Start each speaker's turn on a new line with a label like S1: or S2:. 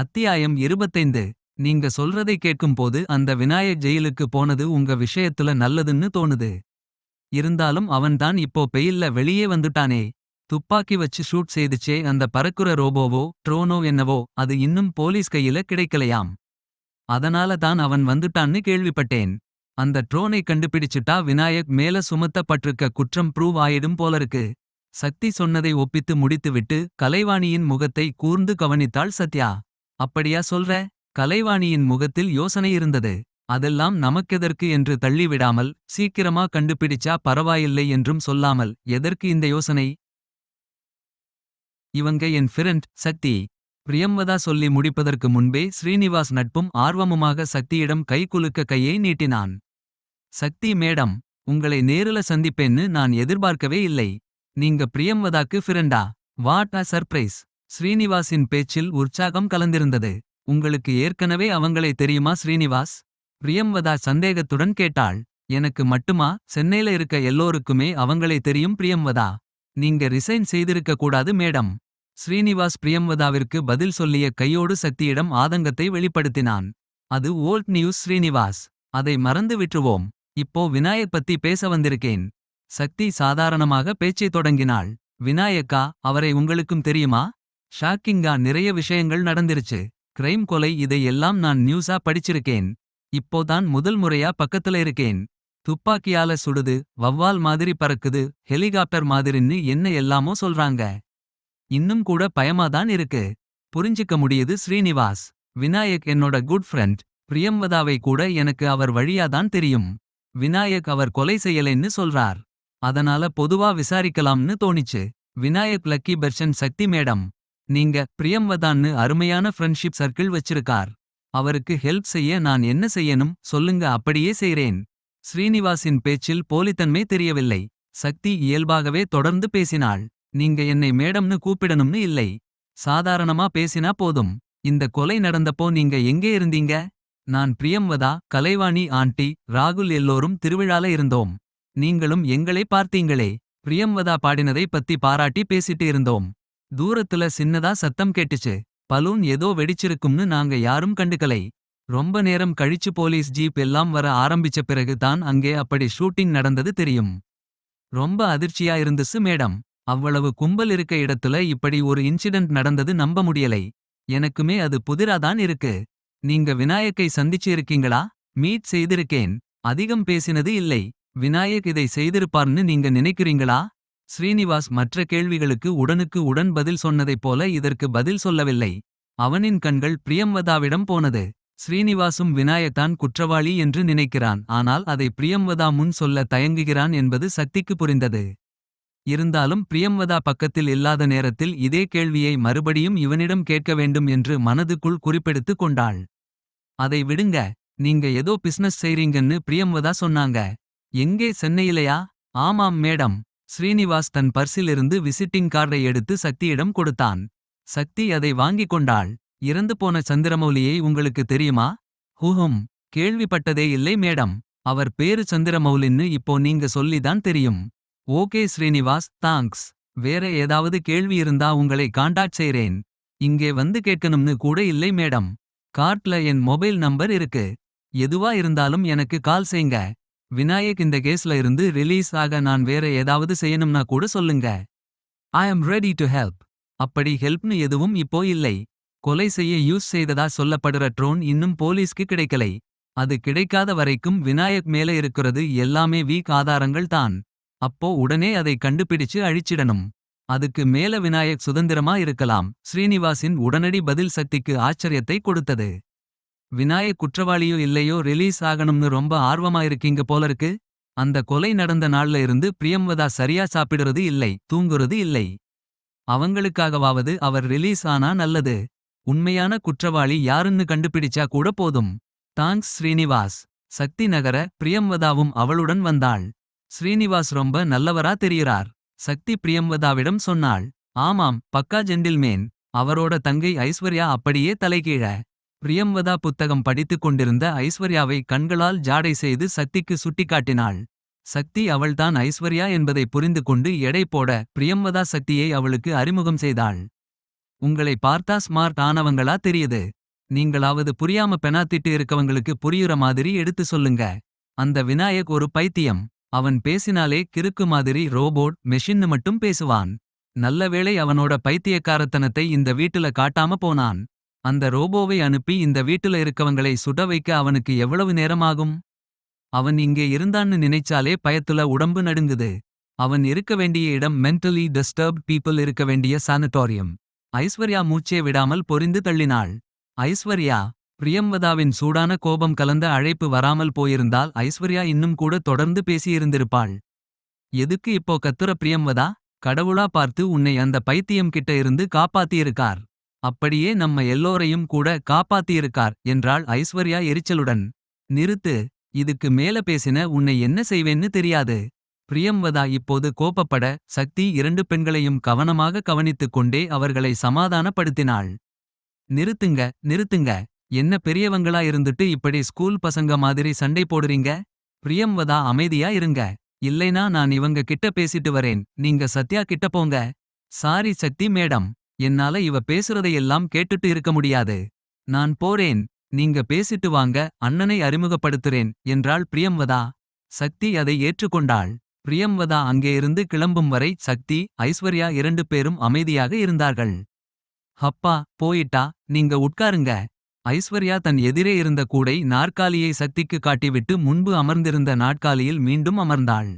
S1: அத்தியாயம் இருபத்தைந்து. நீங்க சொல்றதை கேட்கும்போது அந்த விநாயக் ஜெயிலுக்கு போனது உங்க விஷயத்துல நல்லதுன்னு தோணுது. இருந்தாலும் அவன்தான் இப்போ பெயில்ல வெளியே வந்துட்டானே. துப்பாக்கி வச்சு ஷூட் செய்துச்சே அந்த பறக்குற ரோபோவோ ட்ரோனோ என்னவோ அது இன்னும் போலீஸ் கையில கிடைக்கலையாம். அதனால தான் அவன் வந்துட்டான்னு கேள்விப்பட்டேன். அந்த ட்ரோனை கண்டுபிடிச்சிட்டா விநாயக் மேல சுமத்தப்பட்டிருக்க குற்றம் ப்ரூவ் ஆயிடும் போலருக்கு. சக்தி சொன்னதை ஒப்பித்து முடித்துவிட்டு கலைவாணியின் முகத்தை கூர்ந்து கவனித்தாள் சத்யா. அப்படியா சொல்ற? கலைவாணியின் முகத்தில் யோசனை இருந்தது. அதெல்லாம் நமக்கெதற்கு என்று தள்ளிவிடாமல் சீக்கிரமா கண்டுபிடிச்சா பரவாயில்லை என்றும் சொல்லாமல் எதற்கு இந்த யோசனை? இவங்க என் ஃபிரண்ட் சக்தி. பிரியம்வதா சொல்லி முடிப்பதற்கு முன்பே ஸ்ரீனிவாஸ் நட்பும் ஆர்வமுமாக சக்தியிடம் கைகுலுக்க கையை நீட்டினான். சக்தி மேடம் உங்களை நேருல சந்திப்பேன்னு நான் எதிர்பார்க்கவே இல்லை. நீங்க பிரியம்வதாக்கு ஃபிரண்டா வாட் அ சர்ப்ரைஸ். ஸ்ரீனிவாஸின் பேச்சில் உற்சாகம் கலந்திருந்தது. உங்களுக்கு ஏற்கனவே அவங்களை தெரியுமா ஸ்ரீனிவாஸ்? பிரியம்வதா சந்தேகத்துடன் கேட்டாள். எனக்கு மட்டுமா? சென்னையில இருக்க எல்லோருக்குமே அவங்களை தெரியும் பிரியம்வதா. நீங்க ரிசைன் செய்திருக்க கூடாது மேடம். ஸ்ரீனிவாஸ் பிரியம்வதாவிற்கு பதில் சொல்லிய கையோடு சக்தியிடம் ஆதங்கத்தை வெளிப்படுத்தினான். அது ஓல்ட் நியூஸ் ஸ்ரீனிவாஸ். அதை மறந்து விட்டுருவோம். இப்போ விநாயக் பத்தி பேச வந்திருக்கேன். சக்தி சாதாரணமாக பேச்சைத் தொடங்கினாள். விநாயக்கா அவரை உங்களுக்கும் தெரியுமா? ஷாக்கிங்கா நிறைய விஷயங்கள் நடந்துருச்சு. கிரைம் கொலை இதையெல்லாம் நான் நியூஸா படிச்சிருக்கேன். இப்போதான் முதல் முறையா பக்கத்துல இருக்கேன். துப்பாக்கியால சுடுது வவ்வால் மாதிரி பறக்குது ஹெலிகாப்டர் மாதிரின்னு என்ன எல்லாமோ சொல்றாங்க. இன்னும் கூட பயமாதான் இருக்கு. புரிஞ்சுக்க முடியுது ஸ்ரீனிவாஸ். விநாயக் என்னோட குட் ஃப்ரெண்ட் பிரியம்வதாவை கூட எனக்கு அவர் வழியாதான் தெரியும். விநாயக் அவர் கொலை செய்யலைன்னு சொல்றார். அதனால பொதுவா விசாரிக்கலாம்னு தோணிச்சு. Vinayak lucky person Shakti madam. நீங்க பிரியம்வதான்னு அருமையான ஃப்ரெண்ட்ஷிப் சர்க்கிள் வச்சிருக்கார். அவருக்கு ஹெல்ப் செய்ய நான் என்ன செய்யணும் சொல்லுங்க அப்படியே செய்றேன். ஸ்ரீனிவாசின் பேச்சில் போலித்தன்மை தெரியவில்லை. சக்தி இயல்பாகவே தொடர்ந்து பேசினாள். நீங்க என்னை மேடம்னு கூப்பிடணும்னு இல்லை. சாதாரணமா பேசினா போதும். இந்த கொலை நடந்தப்போ நீங்க எங்கே இருந்தீங்க? நான் பிரியம்வதா கலைவாணி ஆண்டி ராகுல் எல்லோரும் திருவிழால இருந்தோம். நீங்களும் எங்களை பார்த்தீங்களே. பிரியம்வதா பாடினதை பத்தி பாராட்டி பேசிட்டு இருந்தோம். தூரத்துல சின்னதா சத்தம் கேட்டுச்சு. பலூன் ஏதோ வெடிச்சிருக்கும்னு நாங்க யாரும் கண்டுக்கலை. ரொம்ப நேரம் கழிச்சு போலீஸ் ஜீப் எல்லாம் வர ஆரம்பிச்ச பிறகு தான் அங்கே அப்படி ஷூட்டிங் நடந்தது தெரியும். ரொம்ப அதிர்ச்சியா இருந்துச்சு மேடம். அவ்வளவு கும்பல் இருக்க இடத்துல இப்படி ஒரு இன்சிடென்ட் நடந்தது நம்ப முடியலை. எனக்குமே அது புதிராதான் இருக்கு. நீங்க விநாயக்கை சந்திச்சு இருக்கீங்களா மீட் செய்திருக்கேன். அதிகம் பேசினது இல்லை. விநாயக் இதை செய்திருப்பார்னு நீங்க நினைக்கிறீங்களா? ஸ்ரீனிவாஸ் மற்ற கேள்விகளுக்கு உடனுக்கு உடன் பதில் சொன்னதைப் போல இதற்கு பதில் சொல்லவில்லை. அவனின் கண்கள் பிரியம்வதாவிடம் போனது. ஸ்ரீனிவாசும் வினாயத்தான் குற்றவாளி என்று நினைக்கிறான். ஆனால் அதை பிரியம்வதா முன் சொல்ல தயங்குகிறான் என்பது சக்திக்கு புரிந்தது. இருந்தாலும் பிரியம்வதா பக்கத்தில் இல்லாத நேரத்தில் இதே கேள்வியை மறுபடியும் இவனிடம் கேட்க வேண்டும் என்று மனதுக்குள் குறிப்பெடுத்துக் கொண்டாள். அதை விடுங்க. நீங்க ஏதோ பிசினஸ் செய்றீங்கன்னு பிரியம்வதா சொன்னாங்க. எங்கே சென்னையிலையா? ஆமாம் மேடம். ஸ்ரீனிவாஸ் தன் பர்சிலிருந்து விசிட்டிங் கார்டை எடுத்து சக்தியிடம் கொடுத்தான். சக்தி அதை வாங்கிக் கொண்டாள். இறந்து போன சந்திரமௌலியை உங்களுக்கு தெரியுமா? ஹூஹும் கேள்விப்பட்டதே இல்லை மேடம். அவர் பேரு சந்திரமௌலின்னு இப்போ நீங்க சொல்லிதான் தெரியும். Okay Srinivas thanks. வேற ஏதாவது கேள்வி இருந்தா உங்களை காண்டாக்ட் செய்றேன். இங்கே வந்து கேட்கணும்னு கூட இல்லை மேடம். கார்ட்ல என் மொபைல் நம்பர் இருக்கு. எதுவா இருந்தாலும் எனக்கு கால் செய்ங்க. விநாயக் இந்த கேஸ்ல இருந்து ரிலீஸ் ஆக நான் வேற ஏதாவது செய்யணும்னா கூட சொல்லுங்க. ஐ ஆம் ரெடி டு ஹெல்ப் அப்படி ஹெல்ப்னு எதுவும் இப்போ இல்லை. கொலை செய்ய யூஸ் செய்ததா சொல்லப்படுற ட்ரோன் இன்னும் போலீஸ்க்கு கிடைக்கலை. அது கிடைக்காத வரைக்கும் விநாயக் மேல இருக்கிறது எல்லாமே வீக் ஆதாரங்கள் தான். அப்போ உடனே அதை கண்டுபிடிச்சு அழிச்சிடணும். அதுக்கு மேல விநாயக் சுதந்திரமா இருக்கலாம். ஸ்ரீனிவாசின் உடனடி பதில் சக்திக்கு ஆச்சரியத்தை கொடுத்தது. விநாயக் குற்றவாளியோ இல்லையோ ரிலீஸ் ஆகணும்னு ரொம்ப ஆர்வமா இருக்கீங்க போல இருக்கு அந்த கொலை நடந்த நாள்ல இருந்து பிரியம்வதா சரியா சாப்பிடுறது இல்லை தூங்குறது இல்லை. அவங்களுக்காகவாவது அவர் ரிலீஸ் ஆனா நல்லது. உண்மையான குற்றவாளி யாருன்னு கண்டுபிடிச்சா கூட போதும். தாங்க்ஸ் ஸ்ரீனிவாஸ். சக்தி நகர பிரியம்வதாவும் அவளுடன் வந்தாள். ஸ்ரீனிவாஸ் ரொம்ப நல்லவரா தெரிகிறார். சக்தி பிரியம்வதாவிடம் சொன்னாள். ஆமாம் பக்கா ஜெண்டில்மேன் அவரோட தங்கை ஐஸ்வர்யா அப்படியே தலைகீழ. பிரியம்வதா புத்தகம் படித்துக் கொண்டிருந்த ஐஸ்வர்யாவை கண்களால் ஜாடை செய்து சக்திக்கு சுட்டிக்காட்டினாள். சக்தி அவள்தான் ஐஸ்வர்யா என்பதை புரிந்து கொண்டு எடை போட பிரியம்வதா சக்தியை அவளுக்கு அறிமுகம் செய்தாள். உங்களை பார்த்தா ஸ்மார்ட் ஆனவங்களா தெரியுது. நீங்களாவது புரியாம பெனாத்திட்டு இருக்கவங்களுக்கு புரியுற மாதிரி எடுத்து சொல்லுங்க. அந்த விநாயக் ஒரு பைத்தியம். அவன் பேசினாலே கிறுக்கு மாதிரி ரோபோட் மெஷின்னு மட்டும் பேசுவான். நல்லவேளை அவனோட பைத்தியக்காரத்தனத்தை இந்த வீட்டுல காட்டாம போனான். அந்த ரோபோவை அனுப்பி இந்த வீட்டுல இருக்கவங்களை சுட வைக்க அவனுக்கு எவ்வளவு நேரமாகும்? அவன் இங்கே இருந்தான்னு நினைச்சாலே பயத்துல உடம்பு நடுங்குது. அவன் இருக்க வேண்டிய இடம் மென்டலி டிஸ்டர்ப்ட் பீப்புள் இருக்க வேண்டிய சானட்டோரியம் ஐஸ்வர்யா மூச்சே விடாமல் பொறிந்து தள்ளினாள். ஐஸ்வர்யா பிரியம்வதாவின் சூடான கோபம் கலந்த அழைப்பு வராமல் போயிருந்தால் ஐஸ்வர்யா இன்னும் கூட தொடர்ந்து பேசியிருந்திருப்பாள். எதுக்கு இப்போ கத்துற பிரியம்வதா? கடவுளா பார்த்து உன்னை அந்த பைத்தியம் கிட்ட இருந்து காப்பாத்தியிருக்கார். அப்படியே நம்ம எல்லோரையும் கூட காப்பாத்தியிருக்கார் என்றாள் ஐஸ்வர்யா எரிச்சலுடன். நிறுத்து இதுக்கு மேல பேசின உன்னை என்ன செய்வேன்னு தெரியாது. பிரியம்வதா இப்போது கோப்பப்பட சக்தி இரண்டு பெண்களையும் கவனமாக கவனித்துக் கொண்டே அவர்களை சமாதானப்படுத்தினாள். நிறுத்துங்க நிறுத்துங்க. என்ன பெரியவங்களா இருந்துட்டு இப்படி ஸ்கூல் பசங்க மாதிரி சண்டை போடுறீங்க? பிரியம்வதா அமைதியா இருங்க. இல்லைனா நான் இவங்க கிட்ட பேசிட்டு வரேன். நீங்க சத்யா கிட்ட போங்க. Sorry Shakti madam. என்னால இவ பேசுறதையெல்லாம் கேட்டுட்டு இருக்க முடியாது. நான் போறேன் நீங்க பேசிட்டு வாங்க அண்ணனை அறிமுகப்படுத்துறேன் என்றாள் பிரியம்வதா. சக்தி அதை ஏற்றுக்கொண்டாள். பிரியம்வதா அங்கே இருந்து கிளம்பும் வரை சக்தி ஐஸ்வர்யா இரண்டு பேரும் அமைதியாக இருந்தார்கள். ஹப்பா போயிட்டா நீங்க உட்காருங்க. ஐஸ்வர்யா தன் எதிரே இருந்த கூடை நாற்காலியை சக்திக்கு காட்டிவிட்டு முன்பு அமர்ந்திருந்த நாற்காலியில் மீண்டும் அமர்ந்தாள்.